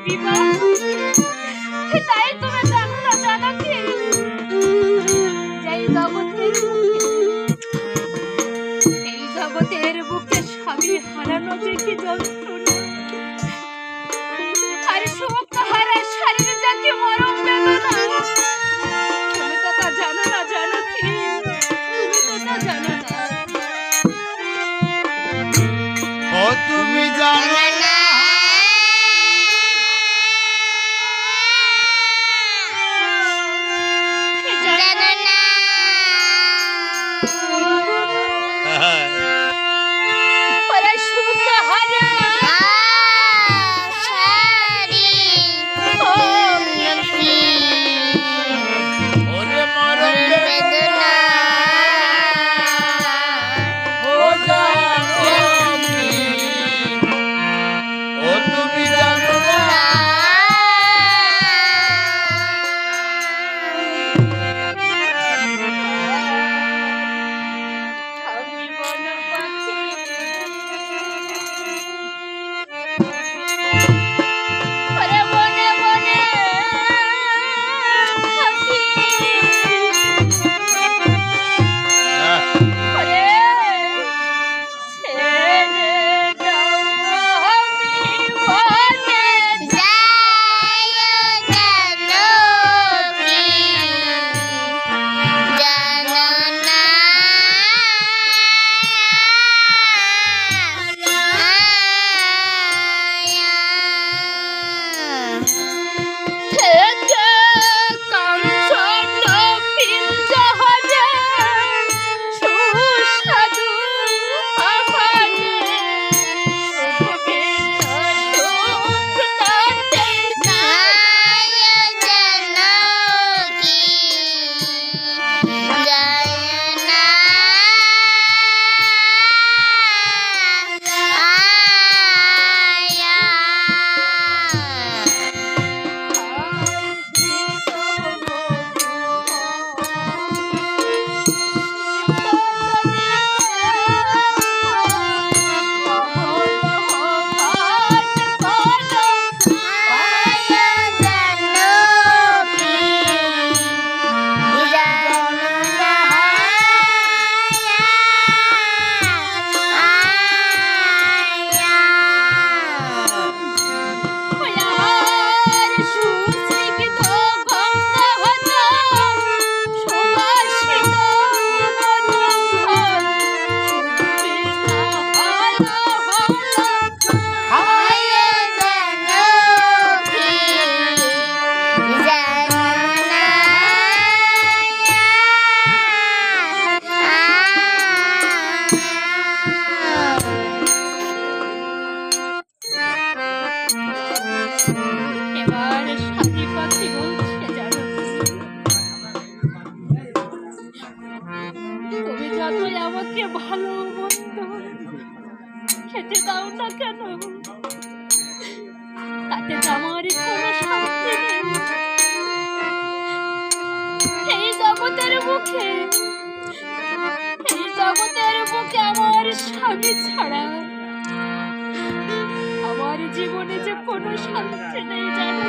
Viva! তাতে আমার কোনো শান্তি এই জগতের মুখে, এই জগতের মুখে আমার স্বামী ছাড়া আমার জীবনে যে কোনো শান্তি নেই জানো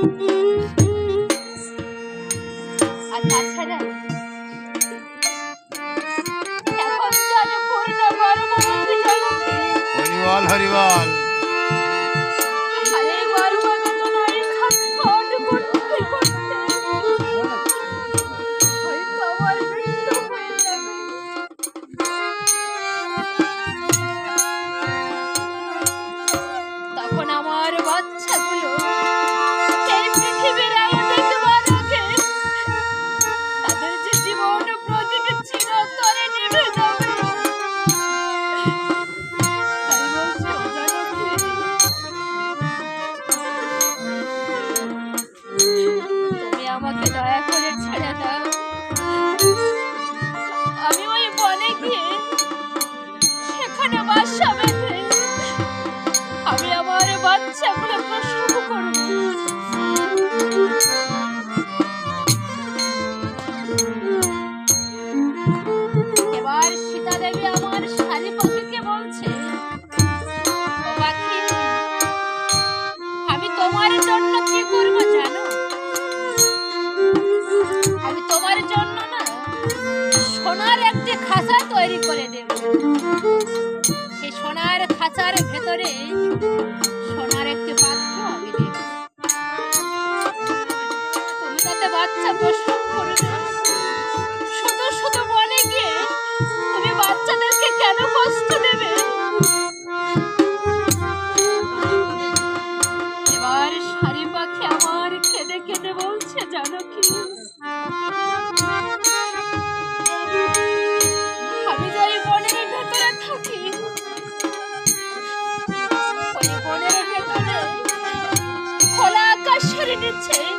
আর তাছাড়া এখন তার ভেতরে too.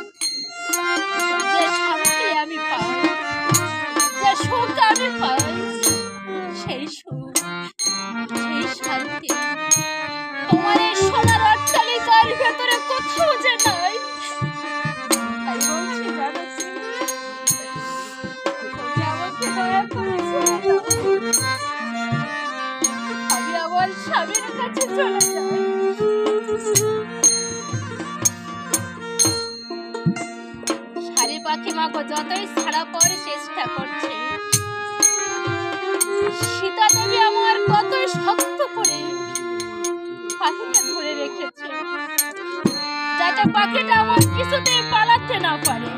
পাখিটা আমার কিছুতেই পালাতে না পারে।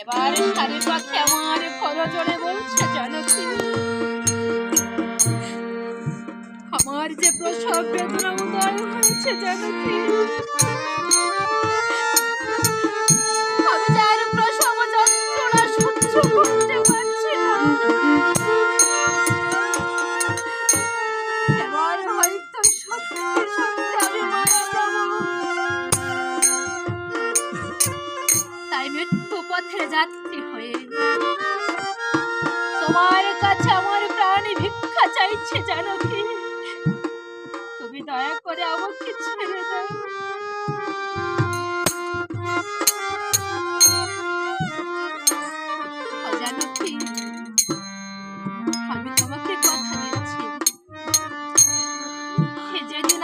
এবার শাড়ির পাখি আমার খর জোরে বলছে, জানো আমার যে প্রসব বেদনা উদয় হয়েছে, জানো কাছে আমার প্রাণ ভিক্ষা চাইছে, জানো কি? তুমি দয়া করে আমাকে ছেড়ে দাও।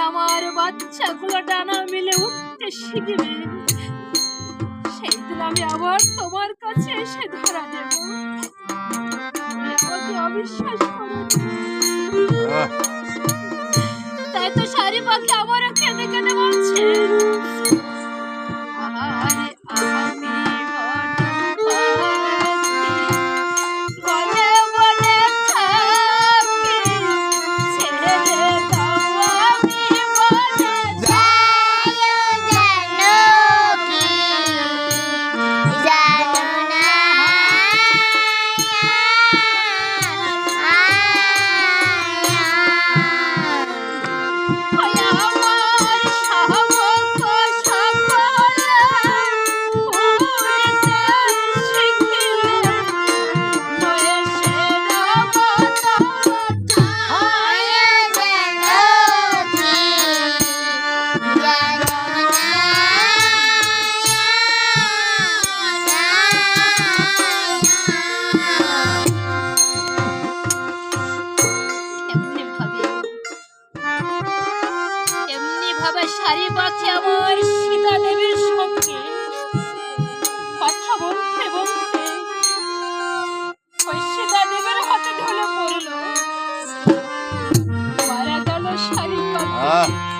আমার বাচ্চাগুলো ডানা মিলে উঠতে শিখবে সেই দিন আমি আবার তোমার কাছে এসে ধরা দেব। 你啊。